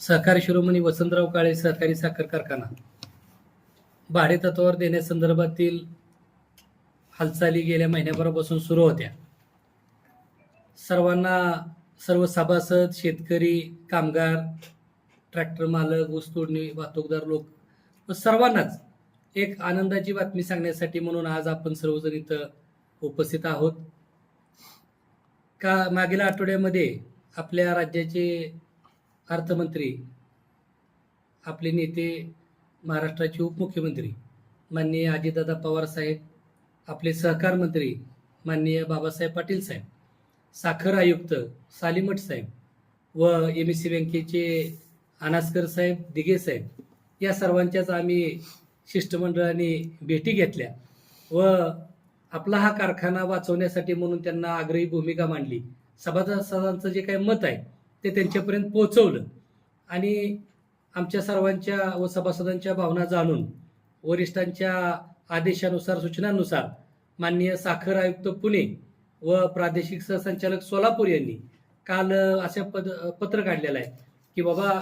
सहकारी शिरोमणी वसंतराव काळे सहकारी साखर कारखाना. भाडे तत्वावर देण्यासंदर्भातील हालचाली गेल्या महिन्याभरापासून सुरू होत्या. सर्वांना सर्व सभासद शेतकरी कामगार ट्रॅक्टर मालक ऊसतोडणी वाहतूकदार लोक व सर्वांनाच एक आनंदाची बातमी सांगण्यासाठी म्हणून आज आपण सर्वजण इथं उपस्थित आहोत. का मागील आठवड्यामध्ये आपल्या राज्याचे अर्थमंत्री आपले नेते महाराष्ट्राचे उपमुख्यमंत्री माननीय अजितदादा पवार साहेब आपले सहकार मंत्री माननीय बाबासाहेब पाटील साहेब साखर आयुक्त सालीमठ साहेब व एम एस सी बँकेचे अनासकर साहेब दिघे साहेब या सर्वांच्याच आम्ही शिष्टमंडळाने भेटी घेतल्या व आपला हा कारखाना वाचवण्यासाठी म्हणून त्यांना आग्रही भूमिका मांडली. सभासदांचं जे काही मत आहे ते त्यांच्यापर्यंत पोहोचवलं. आणि आमच्या सर्वांच्या व सभासदांच्या भावना जाणून वरिष्ठांच्या आदेशानुसार सूचनांनुसार माननीय साखर आयुक्त पुणे व प्रादेशिक सहसंचालक सोलापूर यांनी काल अ, अशा पद पत्र काढलेलं आहे की बाबा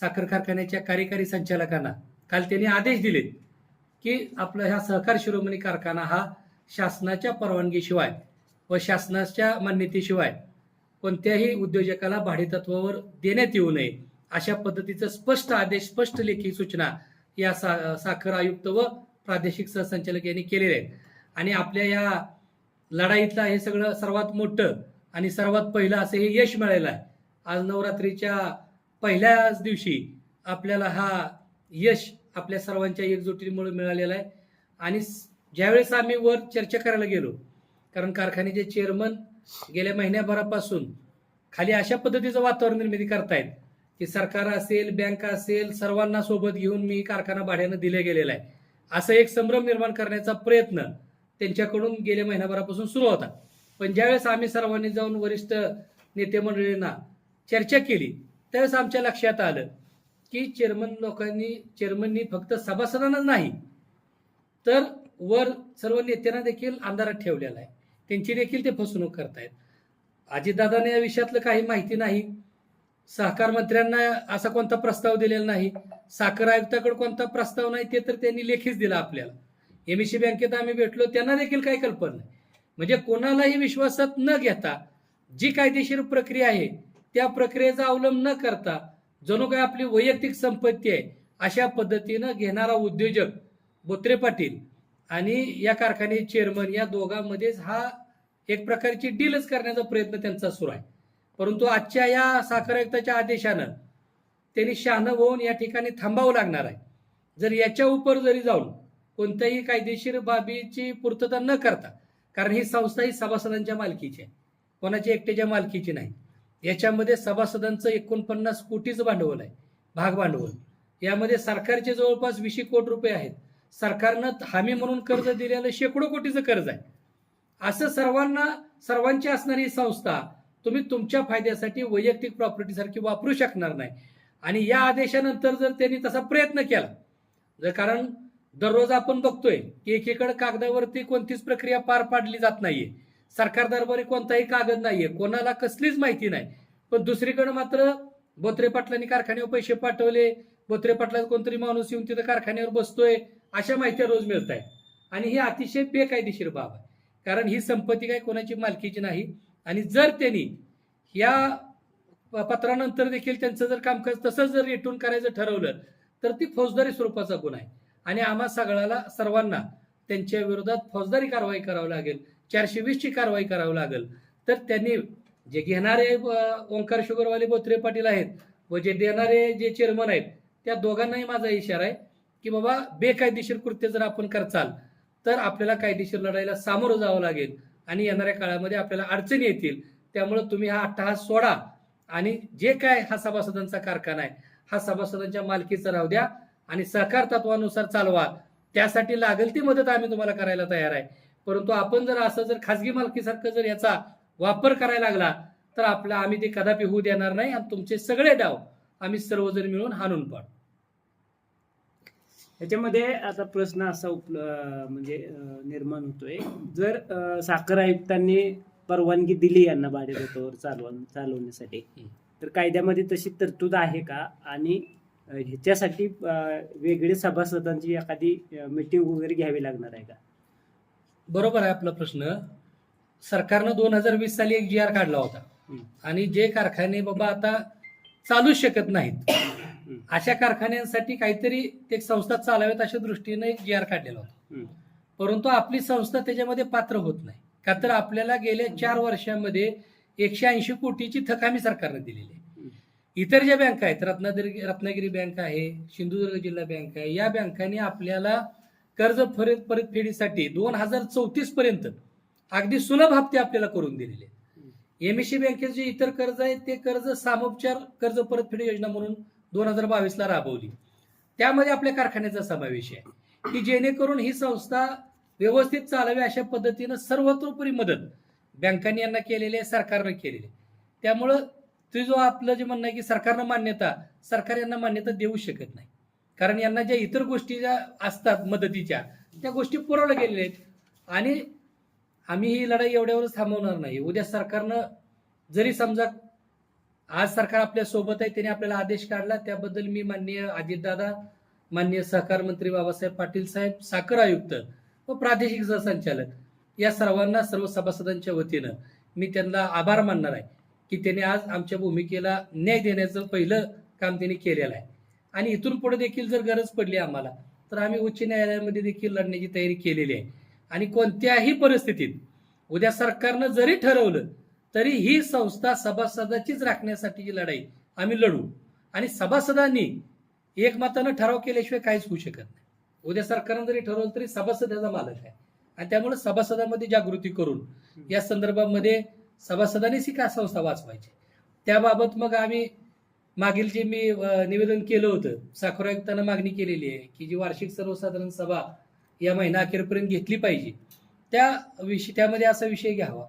साखर कारखान्याच्या कार्यकारी संचालकांना काल त्यांनी आदेश दिलेत की आपला ह्या सहकार शिरोमणी कारखाना हा शासनाच्या परवानगीशिवाय व शासनाच्या मान्यतेशिवाय कोणत्याही उद्योजकाला भाडेतत्वावर देण्यात येऊ नये. अशा पद्धतीचं स्पष्ट आदेश स्पष्ट लेखी सूचना या सा साखर आयुक्त व प्रादेशिक सहसंचालक यांनी केलेल्या आहेत. आणि आपल्या या लढाईतलं हे सगळं सर्वात मोठं आणि सर्वात पहिलं असं हे यश मिळालेलं आहे. आज नवरात्रीच्या पहिल्याच दिवशी आपल्याला हा यश आपल्या सर्वांच्या एकजुटीमुळे मिळालेला आहे. आणि ज्यावेळेस आम्ही वर चर्चा करायला गेलो कारण कारखान्याचे चेअरमन गेल्या महिन्याभरापासून खाली अशा पद्धतीचं वातावरण निर्मिती करतायत की सरकार असेल बँक असेल सर्वांना सोबत घेऊन मी कारखाना भाड्यानं दिले गेलेला आहे. असं एक संभ्रम निर्माण करण्याचा प्रयत्न त्यांच्याकडून गेल्या महिन्याभरापासून सुरू होता. पण ज्यावेळेस आम्ही सर्वांनी जाऊन वरिष्ठ नेते मंडळींना चर्चा केली त्यावेळेस आमच्या लक्षात आलं की चेअरमन लोकांनी चेअरमननी फक्त सभासदांनाच नाही तर वर सर्व नेत्यांना देखील अंधारात ठेवलेला आहे. त्यांची देखील ते फसवणूक करतायत. अजितदादाने या विषयातलं काही माहिती नाही. सहकार मंत्र्यांना असा कोणता प्रस्ताव दिलेला नाही. साखर आयुक्ताकडे कोणता प्रस्ताव नाही ते तर त्यांनी लेखीच दिला आपल्याला. एमएससी बँकेत आम्ही भेटलो त्यांना देखील काही कल्पना नाही. म्हणजे कोणालाही विश्वासात न घेता जी कायदेशीर प्रक्रिया आहे त्या प्रक्रियेचा अवलंब न करता जणू काय आपली वैयक्तिक संपत्ती आहे अशा पद्धतीनं घेणारा उद्योजक बोत्रे पाटील आणि या कारखाने चेअरमन या दोघांमध्येच हा एक प्रकारची डीलच करण्याचा प्रयत्न त्यांचा सुरू आहे. परंतु आजच्या या साखर आयुक्ताच्या आदेशानं त्यांनी शहाणं होऊन या ठिकाणी थांबावं लागणार आहे. जर याच्या उपर जरी जाऊन कोणत्याही कायदेशीर बाबीची पूर्तता न करता कारण ही संस्था ही सभासदांच्या मालकीची आहे. कोणाच्या एकट्याच्या मालकीची नाही. याच्यामध्ये सभासदांचं एकोणपन्नास कोटीचं भांडवल आहे भाग भांडवल यामध्ये सरकारचे जवळपास वीसशे कोटी रुपये आहेत. सरकारनं हमी म्हणून कर्ज दिलेलं शेकडो कोटीचं कर्ज आहे. असं सर्वांना सर्वांची असणारी संस्था तुम्ही तुमच्या फायद्यासाठी वैयक्तिक प्रॉपर्टीसारखी वापरू शकणार नाही. आणि या आदेशानंतर जर त्यांनी तसा प्रयत्न केला जर कारण दररोज आपण बघतोय की एकीकडे कागदावरती कोणतीच प्रक्रिया पार पाडली जात नाहीये सरकार दरबारी कोणताही कागद नाहीये कोणाला कसलीच माहिती नाही. पण दुसरीकडे मात्र बोत्रे पाटलांनी कारखान्यावर पैसे पाठवले बोत्रे पाटलाचा कोणतरी माणूस येऊन तिथं कारखान्यावर बसतोय अशा माहिती रोज मिळत आहेत आणि ही अतिशय बेकायदेशीर बाब आहे. कारण ही संपत्ती काय कोणाची मालकीची नाही. आणि जर त्यांनी या पत्रानंतर देखील त्यांचं जर कामकाज तसंच जर रिटून करायचं ठरवलं तर ती फौजदारी स्वरूपाचा गुन्हा आहे. आणि आम्हा सगळ्याला सर्वांना त्यांच्या विरोधात फौजदारी कारवाई करावी लागेल चारशे वीसची कारवाई करावी लागेल. तर त्यांनी जे घेणारे ओंकार शुगरवाले बोत्रे पाटील आहेत व जे देणारे जे चेअरमन आहेत त्या दोघांनाही माझा इशारा आहे. की बाबा बेकायदेशीर कृत्य जर आपण करचाल तर आपल्याला कायदेशीर लढाईला सामोरं जावं लागेल आणि येणाऱ्या काळामध्ये आपल्याला अडचणी येतील. त्यामुळं तुम्ही हा अट्टहास सोडा आणि जे काय हा सभासदांचा कारखाना आहे हा सभासदांच्या मालकीचा राहू द्या आणि सहकार तत्वानुसार चालवा. त्यासाठी लागेल ती मदत आम्ही तुम्हाला करायला तयार आहे. परंतु आपण जर असं जर खाजगी मालकीसारखं जर याचा वापर करायला लागला तर आपला आम्ही ते कदापि होऊ देणार नाही आणि तुमचे सगळे डाव आम्ही सर्वजण मिळून हाणून पाडू. याच्यामध्ये आता प्रश्न असा उपल म्हणजे निर्माण होतोय जर साखर आयुक्तांनी परवानगी दिली यांना भाडेतत्वावर चालव चालवण्यासाठी. तर कायद्यामध्ये तशी तरतूद आहे का आणि ह्याच्यासाठी वेगळे सभासदांची एखादी मीटिंग वगैरे घ्यावी लागणार आहे का बरोबर आहे आपला प्रश्न सरकारनं दोन हजार वीस साली एक जी आर काढला होता. आणि जे कारखाने बाबा आता चालूच शकत नाहीत. अशा कारखान्यांसाठी काहीतरी एक संस्था चालाव्यात अशा दृष्टीने एक जी आर काढलेला होता. परंतु आपली संस्था त्याच्यामध्ये पात्र होत नाही. का तर आपल्याला गेल्या चार वर्षामध्ये एकशे ऐंशी कोटीची थक आम्ही सरकारने दिलेली आहे. इतर ज्या बँका आहेत रत्नागिरी रत्नागिरी बँक आहे सिंधुदुर्ग जिल्हा बँक आहे या बँकांनी आपल्याला कर्ज परत परतफेडीसाठी दोन हजार चौतीस पर्यंत अगदी सुलभ हप्ते आपल्याला करून दिलेले एमएससी बँकेचे जे इतर कर्ज आहेत ते कर्ज सामोपचार कर्ज परतफेड योजना म्हणून दोन हजार बावीसला राबवली. त्यामध्ये आपल्या कारखान्याचा समावेश आहे. की जेणेकरून ही संस्था व्यवस्थित चालावी अशा पद्धतीनं सर्वतोपरी मदत बँकांनी यांना केलेली आहे सरकारनं केलेली आहे. त्यामुळं ते जो आपलं जे म्हणणं आहे की सरकारनं मान्यता सरकार यांना मान्यता देऊ शकत नाही. कारण यांना ज्या इतर गोष्टी ज्या असतात मदतीच्या त्या गोष्टी पुरवल्या गेलेल्या आहेत. आणि आम्ही ही लढाई एवढ्यावरच थांबवणार नाही. उद्या सरकारनं जरी समजा आज सरकार आपल्यासोबत आहे त्याने आपल्याला आदेश काढला. त्याबद्दल मी माननीय अजितदादा माननीय सहकार मंत्री बाबासाहेब पाटील साहेब साखर आयुक्त व प्रादेशिक सहसंचालक या सर्वांना सर्व सभासदांच्या वतीनं मी त्यांना आभार मानणार आहे की त्यांनी आज आमच्या भूमिकेला न्याय देण्याचं पहिलं काम त्यांनी केलेलं आहे. आणि इथून पुढे देखील जर गरज पडली आम्हाला तर आम्ही उच्च न्यायालयामध्ये देखील लढण्याची तयारी केलेली आहे. आणि कोणत्याही परिस्थितीत उद्या सरकारनं जरी ठरवलं तरी ही संस्था सभासदाचीच राखण्यासाठीची लढाई. आम्ही लढू. आणि सभासदांनी एकमतानं ठराव केल्याशिवाय काहीच होऊ शकत नाही. उद्या सरकारनं जरी ठरवलं तरी सभासद याचा मालक आहे. आणि त्यामुळे सभासदांमध्ये जागृती करून या संदर्भामध्ये सभासदांनीच ही का संस्था वाचवायची? त्याबाबत मग आम्ही मागील जे मी निवेदन केलं होतं साखर आयुक्तांना मागणी केलेली आहे की जी वार्षिक सर्वसाधारण सभा या महिना अखेरपर्यंत घेतली पाहिजे त्या विषय त्यामध्ये असा विषय घ्यावा.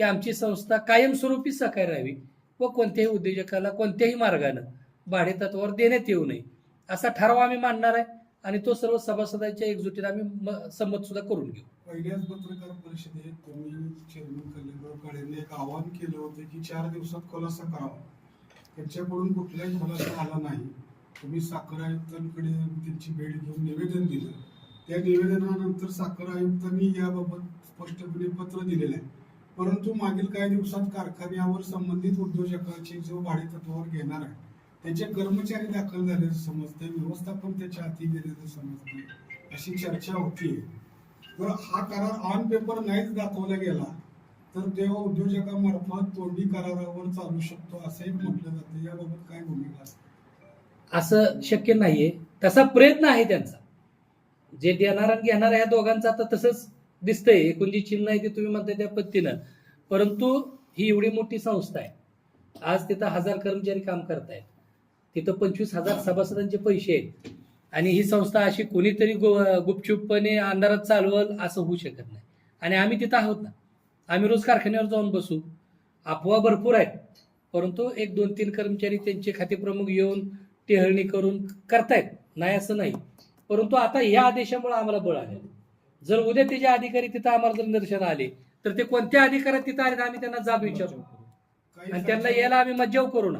की आमची संस्था कायमस्वरूपी सहकार्य राहावी व कोणत्याही उद्योजकाला कोणत्याही मार्गानं भाडेतत्वावर देण्यात येऊ नये असा ठराव आम्ही मांडणार आहे आणि तो सर्व सभासदांच्या एकजुटीने आम्ही संमत सुद्धा करून घेऊ. पहिल्याच पत्रकार परिषदेत तुम्ही चेअरमन कल्याणराव काळेंनी एक आवाहन केलं होतं की चार दिवसात खुलासा करावा. त्यांच्याकडून कुठलाही खुलासा आला नाही. तुम्ही साखर आयुक्तांकडे त्यांची भेट घेऊन निवेदन दिलं. त्या निवेदनानंतर साखर आयुक्तांनी याबाबत स्पष्टपणे पत्र दिलेलं आहे. परंतु मागील काही दिवसात कारखान्यावर संबंधित उद्योजकाचे जो भाडेतत्वावर घेणार आहे त्याचे कर्मचारी दाखल झाल्याचं समजते व्यवस्थापन त्याच्या हाती गेल्याचं समजते अशी चर्चा होतीये. तर हा करार ऑन पेपर नाहीच दाखवला गेला तर तेव्हा उद्योजकामार्फत तोंडी करारावर चालू शकतो असंही म्हटलं जातं. याबाबत काय भूमिका असते? असं शक्य नाहीये. तसा प्रयत्न आहे त्यांचा. जे देणार आणि घेणार या दोघांचा आता तसंच दिसतंय एकूण जी चिन्ह आहे ते तुम्ही म्हणताय त्या पद्धतीनं. परंतु ही एवढी मोठी संस्था आहे. आज तिथं हजार कर्मचारी काम करतायत. तिथं पंचवीस हजार सभासदांचे पैसे आहेत. आणि ही संस्था अशी कोणीतरी गु- गुपचूपपणे अंधारात चालवल असं होऊ शकत नाही. आणि आम्ही तिथं आहोत ना. आम्ही रोज कारखान्यावर जाऊन बसू. अफवा भरपूर आहेत. परंतु एक दोन तीन कर्मचारी त्यांचे खातेप्रमुख येऊन टेहळणी करून करतायत. नाही असं नाही. परंतु आता या आदेशामुळे आम्हाला बळ आलेलं जर उद्या त्याचे अधिकारी तिथं आम्हाला जर निदर्शन आले तर ते कोणत्या अधिकारात तिथं आले तर आम्ही त्यांना जाब विचारू. आणि त्यांना यायला आम्ही मज्जाव करू ना.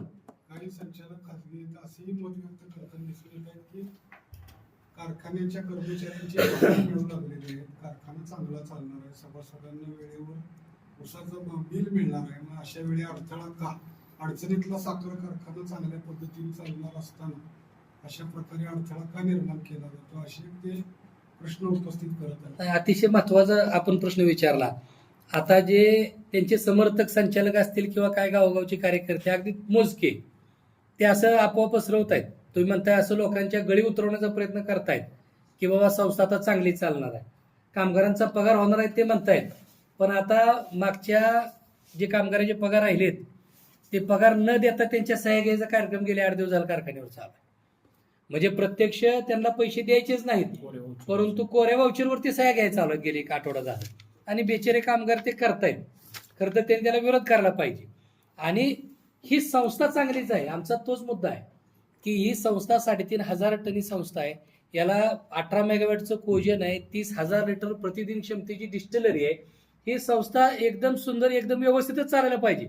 काही संचालक खासगी आहेत, असेही मत व्यक्त करताना दिसून येत आहेत की कारखान्याच्या कर्मचाऱ्यांचे मिळू लागलेले आहेत कारखाना चांगला चालणार आहे सभासदांना वेळेवर उसाचं बिल मिळणार आहे. मग अशा वेळी अडथळा का? अडचणीतला साखर कारखाना चांगल्या पद्धतीने चालणार असताना अशा प्रकारे अडथळा का निर्माण केला जातो? असे ते प्रश्न उपस्थित करत अतिशय महत्त्वाचा आपण प्रश्न विचारला. आता जे त्यांचे समर्थक संचालक असतील किंवा काय गावोगावचे कार्यकर्ते अगदी मोजके ते असं आपोआप पसरवत आहेत तुम्ही म्हणताय असं लोकांच्या गळी उतरवण्याचा प्रयत्न करतायत की बाबा संस्था आता चांगली चालणार आहे. कामगारांचा पगार होणार आहे ते म्हणतायत. पण आता मागच्या जे कामगारांचे पगार राहिलेत ते पगार न देता त्यांच्या सह्या घ्यायचा कार्यक्रम गेले आठ दिवस झाला कारखान्यावर चालू म्हणजे प्रत्यक्ष त्यांना पैसे द्यायचेच नाहीत. परंतु कोऱ्या वाउचरवरती सह्या घ्यायला चालत गेली गेले एक आठवडा झाला. आणि बेचारे कामगार ते करतायत. खरं तर त्यांनी त्याला विरोध करायला पाहिजे. आणि ही संस्था चांगलीच आहे. आमचा तोच मुद्दा आहे की ही संस्था साडेतीन हजार टनी संस्था आहे. याला अठरा मेगावॅटचं कोजन आहे. तीस हजार लिटर प्रतिदिन क्षमतेची डिस्टिलरी आहे. ही संस्था एकदम सुंदर एकदम व्यवस्थितच चालायला पाहिजे.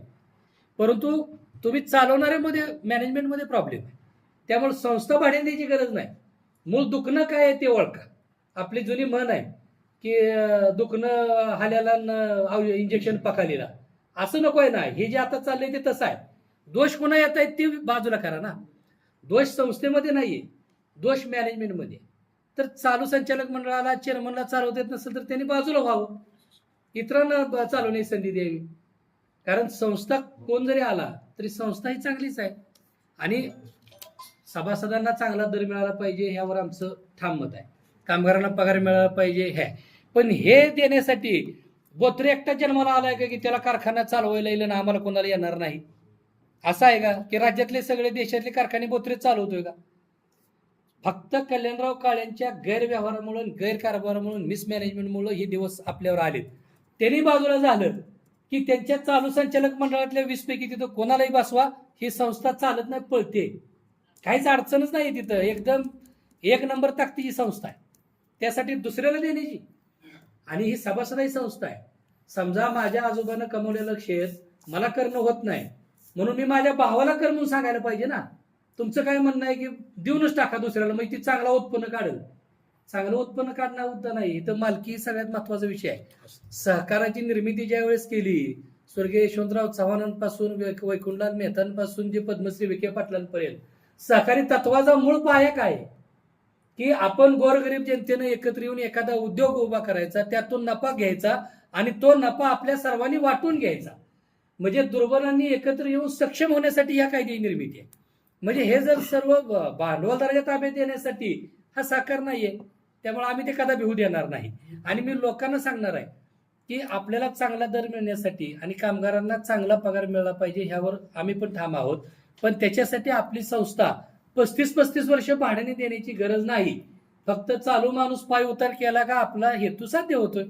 परंतु तुम्ही चालवणाऱ्यामध्ये मॅनेजमेंटमध्ये प्रॉब्लेम आहे. त्यामुळे संस्था भाड्याची गरज नाही. मूळ दुखणं काय आहे ते ओळखा. आपली जुनी म्हण आहे की दुखणं हाल्याला इंजेक्शन पखालीला. असं नको आहे ना. हे जे आता चाललंय ते तसं आहे. दोष कोणा येत आहेत ते बाजूला करा ना. दोष संस्थेमध्ये नाहीये. दोष मॅनेजमेंटमध्ये तर चालू संचालक मंडळाला चेअरमनला चालवता येत नसेल तर त्यांनी बाजूला व्हावं. इतरांना चालवण्याची संधी द्यावी. कारण संस्था कोण जरी आला तरी संस्था ही चांगलीच आहे. आणि सभासदांना चांगला दर मिळाला पाहिजे ह्यावर आमचं ठाम मत आहे. कामगारांना पगार मिळाला पाहिजे ह्या पण हे देण्यासाठी बोत्रे एकटा जन्माला आलाय का की त्याला कारखाना चालवायला येईल आणि आम्हाला कोणाला येणार नाही? असं आहे का? की राज्यातले सगळे देशातले कारखाने बोत्रे चालवतोय का? फक्त कल्याणराव काळ्यांच्या गैरव्यवहारामुळे गैरकारभारामुळे मिसमॅनेजमेंटमुळे हे दिवस आपल्यावर आलेत. त्यांनी बाजूला झालं की त्यांच्या चालू संचालक मंडळातल्या वीसपैकी तिथं कोणालाही बसवा ही संस्था चालत नाही पळते. काहीच अडचणच नाही तिथं. एकदम एक नंबर ताकदीची संस्था आहे. त्यासाठी दुसऱ्याला देण्याची आणि ही सभासदाही संस्था आहे. समजा माझ्या आजोबानं कमवलेलं शेत मला करणं होत नाही. म्हणून मी माझ्या भावाला कर म्हणून सांगायला पाहिजे ना. तुमचं काय म्हणणं आहे की देऊनच टाका दुसऱ्याला. मग ती चांगला उत्पन्न काढेल. चांगलं उत्पन्न काढणं मुद्दा नाही. इथं मालकी सगळ्यात महत्त्वाचा विषय आहे. सहकाराची निर्मिती ज्या वेळेस केली स्वर्गीय यशवंतराव चव्हाणांपासून वैकुंठलाल मेहतांपासून जे पद्मश्री विखे पाटलांपर्यंत सहकारी तत्वाचा मूळ पाया काय? आहे? की आपण गोरगरीब जनतेनं एकत्र येऊन एखादा उद्योग उभा करायचा त्यातून नफा घ्यायचा आणि तो नफा आपल्या सर्वांनी वाटून घ्यायचा. म्हणजे दुर्बलांनी एकत्र येऊन सक्षम होण्यासाठी या कायद्याची निर्मिती आहे. म्हणजे हे जर सर्व भांडवलदाराच्या ताब्यात देण्यासाठी हा साकार नाहीये त्यामुळे आम्ही ते कदा भिवू देणार नाही. आणि मी लोकांना सांगणार आहे की आपल्याला चांगला दर मिळण्यासाठी आणि कामगारांना चांगला पगार मिळाला पाहिजे ह्यावर आम्ही पण ठाम आहोत. पण त्याच्यासाठी आपली संस्था पस्तीस पस्तीस वर्ष भाड्याने देण्याची गरज नाही. फक्त चालू माणूस पाय उतार केला का आपला हेतू साध्य होतोय.